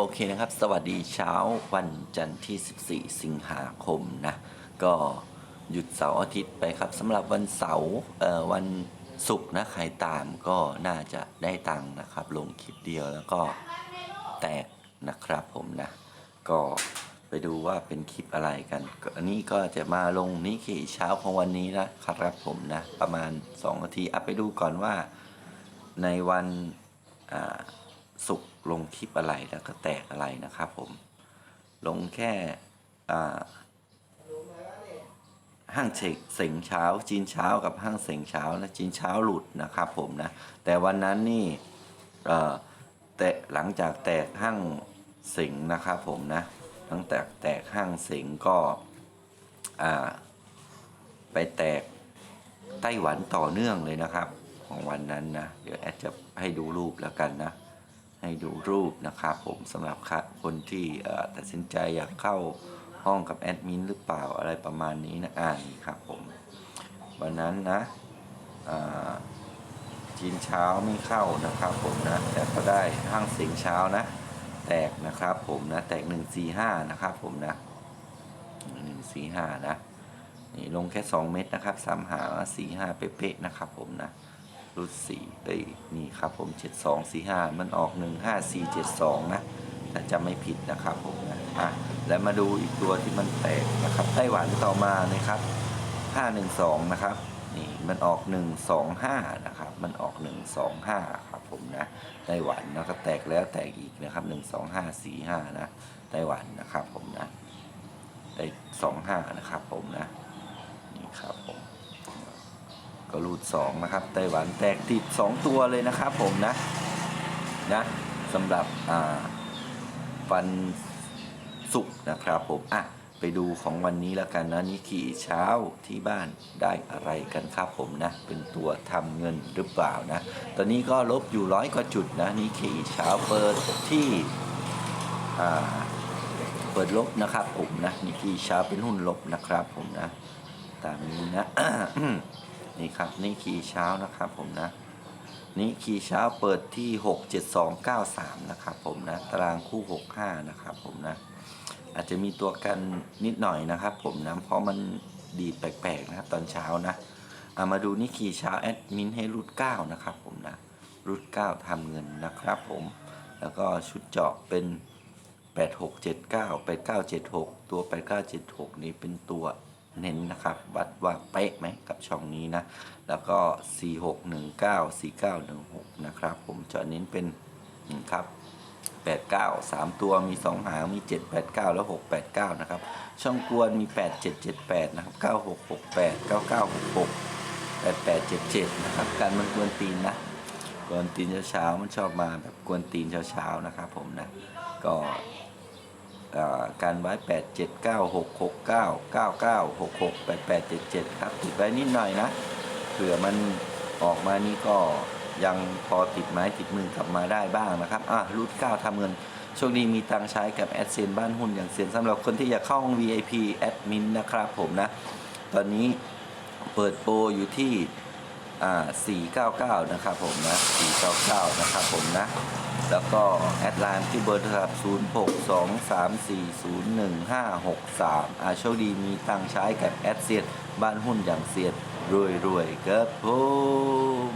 โอเคนะครับ สวัสดีเช้าวันจันทร์ที่ 14 สิงหาคมนะ ก็หยุดเสาร์อาทิตย์ไปครับสำหรับวันเสาร์วันศุกร์นะ ใครตามก็น่าจะได้ตังค์นะครับ ลงคลิปเดียวแล้วก็แตกนะครับผมนะ ก็ไปดูว่าเป็นคลิปอะไรกันอันนี้ก็จะมาลงนิเคเช้าของวันนี้นะครับผมนะ ประมาณ2นาทีอะไปดูก่อนว่าในวันศุกร์ ลงคลิปอะไรแล้วก็แตกอะไรนะครับผม ลงแค่ห้างเชกเสงเช้าจีนเช้ากับห้างเสงเช้านะจีนเช้าหลุดนะครับผมนะแต่วันนั้นนี่แต่หลังจากแตกห้างเสงนะครับผมนะหลังจากแตกห้างเสงก็ไปแตกไต้หวันต่อเนื่องเลยนะครับ ของวันนั้นนะเดี๋ยวแอดจะให้ดูรูปแล้วกันนะ ให้ดูรูปนะครับผมสำหรับคนที่ตัดสินใจอยากเข้าห้องกับแอดมินหรือเปล่าอะไรประมาณนี้นะอ่านี่ครับผม วันนั้นนะจีนเช้าไม่เข้านะครับผมนะ แต่ก็ได้ห้างเสียงเช้านะ แตกนะครับผมนะ แตก145นะครับผมนะ145นะนี่ลงแค่2เม็ดนะครับสามหาสี่ห้าเป๊ะๆนะครับผมนะ รุดสี่เอ้ยนี่ครับผม72 45มันออก15472นะถ้าจำไม่ผิดนะครับผมนะอะแล้วมาดูอีกตัวที่มันแตกนะครับไต้หวันต่อมานะครับ512นะครับนี่มันออก125นะครับมันออก125ครับผมนะไต้หวันนะครับแตกแล้วแตกอีกนะครับ12545นะไต้หวันนะครับผมนะได้25นะครับผมนะ ก็รูด2นะครับไต้หวันแตกติด 2 ตัวเลยนะครับผมนะนะสำหรับอ่าวันศุกนะครับผมอะไปดูของวันนี้แล้วกันนะนี่ขี่เช้าที่บ้านได้อะไรกันครับผมนะ เป็นตัวทำเงินหรือเปล่านะ ตอนนี้ก็ลบอยู่ร้อยกว่าจุดนะนี่ขี่เช้าเปิดที่เปิดลบนะครับผมนะนี่ขี่เช้าเป็นหุ้นลบนะครับผมนะ ตามนี้นะ นี่ครับนี่ขี่เช้านะครับผมนะนี่ขี่เช้าเปิดที่ 67293 นะครับผมนะตารางคู่ 65 นะครับผมนะอาจจะมีตัวกันนิดหน่อยนะครับ ผมนะเพราะมันดีแปลกๆนะครับตอนเช้านะเอามาดูนี่ขี่เช้าแอดมินให้รูด9นะครับผมนะรูด9ทำเงินนะครับผมแล้วก็ชุดเจาะเป็น 8679 8976 ตัว 8976 นี้เป็นตัว เน้นนะครับ วัดว่าเป๊ะไหมกับช่องนี้นะ แล้วก็ 4619 4916 นะครับ ผมจะเน้นเป็นครับ89 3 ตัวมี 2 หางมี 789 แล้ว 689 นะครับ ช่องกวนมี 8778 นะครับ 9668 9966 8877 นะครับ การมันกวนตีนนะ กวนตีนเช้าๆมันชอบมาแบบกวนตีนเช้าๆนะครับผมนะ ก็ การไว้ 8 7 9 6 6 9 9 9 6 6 8 8 7 7 ครับ ติดไว้นิดหน่อยนะเผื่อมันออกมานี่ก็ยังพอติดไม้ติดมือกลับมาได้บ้างนะครับ อะรูด9ทำเงินโชคดีมีตังใช้กับแอดเซนบ้านหุ้นอย่างเซียนสำหรับคนที่อยากเข้าห้อง VIP แอดมินนะครับผมนะ ตอนนี้เปิดโปรอยู่ที่ อ่า 499 นะครับผมนะ 499 นะครับผมนะ แล้วก็แอดไลน์ที่เบอร์โทรศัพท์0623401563 อาโชคดีมีตังค์ใช้กับแอดเซียบ้านหุ้นอย่างเซียรวยๆครับผม